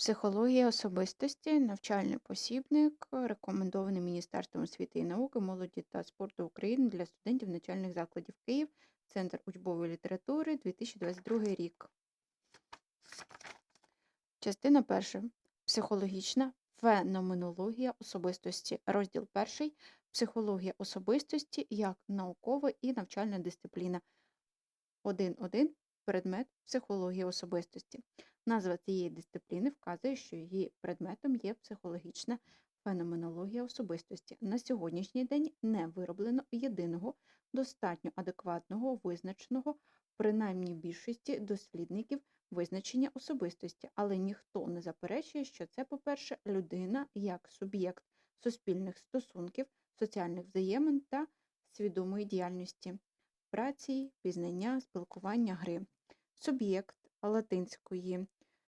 Психологія особистості, навчальний посібник, рекомендований Міністерством освіти і науки, молоді та спорту України для студентів навчальних закладів Київ, Центр учбової літератури, 2022 рік. Частина перша. Психологічна феноменологія особистості. Розділ перший. Психологія особистості як наукова і навчальна дисципліна. 1.1. Предмет психології особистості. Назва цієї дисципліни вказує, що її предметом є психологічна феноменологія особистості. На сьогоднішній день не вироблено єдиного, достатньо адекватного, визначеного, принаймні більшості дослідників визначення особистості, але ніхто не заперечує, що це, по-перше, людина як суб'єкт суспільних стосунків, соціальних взаємин та свідомої діяльності, праці, пізнання, спілкування, гри. Суб'єкт латинської